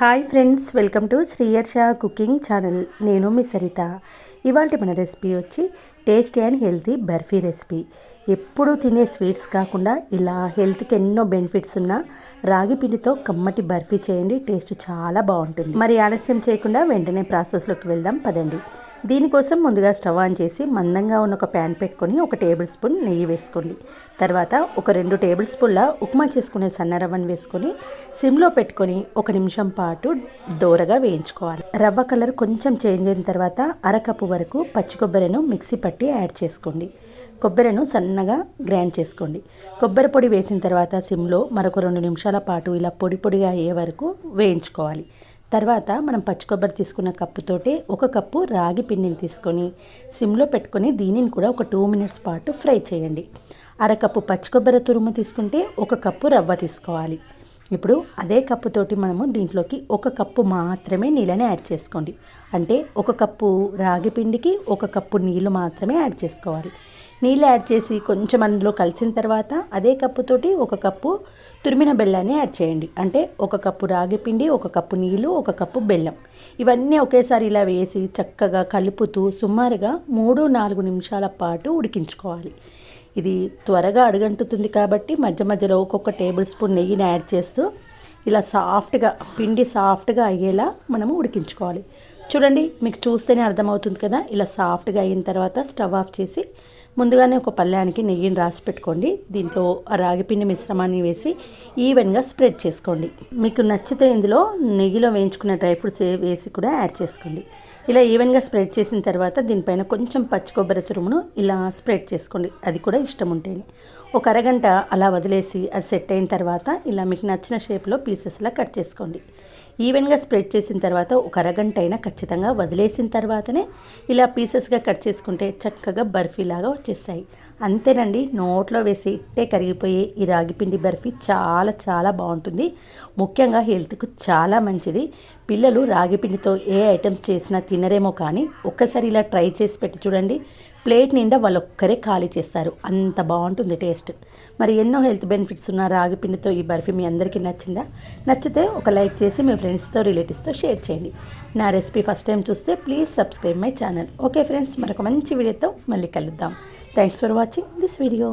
Hi friends welcome to Sriyarsha cooking channel. నేను మీ సరిత. ఇవాళ మన రెసిపీ వచ్చి tasty and healthy barfi recipe. ఎప్పుడు తినే స్వీట్స్ కాకుండా ఇలా హెల్త్కి ఎన్నో బెనిఫిట్స్ ఉన్న రాగి పిండితో కమ్మటి బర్ఫీ చేయండి టేస్ట్ చాలా బాగుంటుంది. మరి ఆలస్యం చేయకుండా వెంటనే ప్రాసెస్లోకి వెళ్దాం పదండి. దీనికోసం ముందుగా స్టవ్ ఆన్ చేసి మందంగా ఉన్న ఒక ప్యాన్ పెట్టుకొని ఒక టేబుల్ స్పూన్ నెయ్యి వేసుకోండి. తర్వాత ఒక రెండు టేబుల్ స్పూన్ల ఉప్మా చేసుకునే సన్న రవ్వను వేసుకొని సిమ్లో పెట్టుకొని ఒక నిమిషం పాటు దోరగా వేయించుకోవాలి. రవ్వ కలర్ కొంచెం చేంజ్ అయిన తర్వాత అరకప్పు వరకు పచ్చి కొబ్బరిను మిక్సీ పట్టి యాడ్ చేసుకోండి. కొబ్బరిను సన్నగా గ్రైండ్ చేసుకోండి. కొబ్బరి పొడి వేసిన తర్వాత సిమ్లో మరొక రెండు నిమిషాల పాటు ఇలా పొడి పొడిగా అయ్యే వరకు వేయించుకోవాలి. తర్వాత మనం పచ్చి కొబ్బరి తీసుకున్న కప్పుతోటి ఒక కప్పు రాగి పిండిని తీసుకొని సిమ్లో పెట్టుకొని దీనిని కూడా ఒక టూ మినిట్స్ పాటు ఫ్రై చేయండి. అరకప్పు పచ్చి కొబ్బరి తురుము తీసుకుంటే ఒక కప్పు రవ్వ తీసుకోవాలి. ఇప్పుడు అదే కప్పుతోటి మనము దీంట్లోకి ఒక కప్పు మాత్రమే నీళ్ళని యాడ్ చేసుకోండి. అంటే ఒక కప్పు రాగి పిండికి ఒక కప్పు నీళ్ళు మాత్రమే యాడ్ చేసుకోవాలి. నీళ్ళు యాడ్ చేసి కొంచెం అందులో కలిసిన తర్వాత అదే కప్పుతోటి ఒక కప్పు తురిమిన బెల్లాన్ని యాడ్ చేయండి. అంటే ఒక కప్పు రాగి పిండి ఒక కప్పు నీళ్ళు ఒక కప్పు బెల్లం. ఇవన్నీ ఒకేసారి ఇలా వేసి చక్కగా కలుపుతూ సుమారుగా మూడు నాలుగు నిమిషాల పాటు ఉడికించుకోవాలి. ఇది త్వరగా అడుగంటుతుంది కాబట్టి మధ్య మధ్యలో ఒక్కొక్క టేబుల్ స్పూన్ నెయ్యిని యాడ్ చేస్తూ ఇలా సాఫ్ట్గా పిండి సాఫ్ట్గా అయ్యేలా మనము ఉడికించుకోవాలి. చూడండి మీకు చూస్తేనే అర్థమవుతుంది కదా? ఇలా సాఫ్ట్గా అయిన తర్వాత స్టవ్ ఆఫ్ చేసి ముందుగానే ఒక పళ్ళానికి నెయ్యిని రాసి పెట్టుకోండి. దీంట్లో రాగిపిండి మిశ్రమాన్ని వేసి ఈవెన్గా స్ప్రెడ్ చేసుకోండి. మీకు నచ్చితే ఇందులో నెయ్యిలో వేయించుకున్న డ్రై ఫ్రూట్స్ వేసి కూడా యాడ్ చేసుకోండి. ఇలా ఈవెన్గా స్ప్రెడ్ చేసిన తర్వాత దీనిపైన కొంచెం పచ్చి కొబ్బరి తురుమును ఇలా స్ప్రెడ్ చేసుకోండి. అది కూడా ఇష్టం ఉంటేనే. ఒక అరగంట అలా వదిలేసి అది సెట్ అయిన తర్వాత ఇలా మీకు నచ్చిన షేప్లో పీసెస్లా కట్ చేసుకోండి. ఈవెన్గా స్ప్రెడ్ చేసిన తర్వాత ఒక అరగంట అయినా ఖచ్చితంగా వదిలేసిన తర్వాతనే ఇలా పీసెస్గా కట్ చేసుకుంటే చక్కగా బర్ఫీలాగా వచ్చేస్తాయి. అంతేనండి నోట్లో వేసి ఇట్టే కరిగిపోయే ఈ రాగిపిండి బర్ఫీ చాలా చాలా బాగుంటుంది. ముఖ్యంగా హెల్త్కు చాలా మంచిది. పిల్లలు రాగిపిండితో ఏ ఐటమ్స్ చేసినా తినరేమో కానీ ఒక్కసారి ఇలా ట్రై చేసి పెట్టి చూడండి. ప్లేట్ నిండా వాళ్ళు ఒక్కరే ఖాళీ చేస్తారు. అంత బాగుంటుంది టేస్ట్. మరి ఎన్నో హెల్త్ బెనిఫిట్స్ ఉన్న రాగి పిండితో ఈ బర్ఫీ మీ అందరికీ నచ్చిందా? నచ్చితే ఒక లైక్ చేసి మీ ఫ్రెండ్స్తో రిలేటివ్స్తో షేర్ చేయండి. నా రెసిపీ ఫస్ట్ టైం చూస్తే please subscribe my channel. Okay friends మరొక మంచి వీడియోతో మళ్ళీ కలుద్దాం. Thanks for watching this video.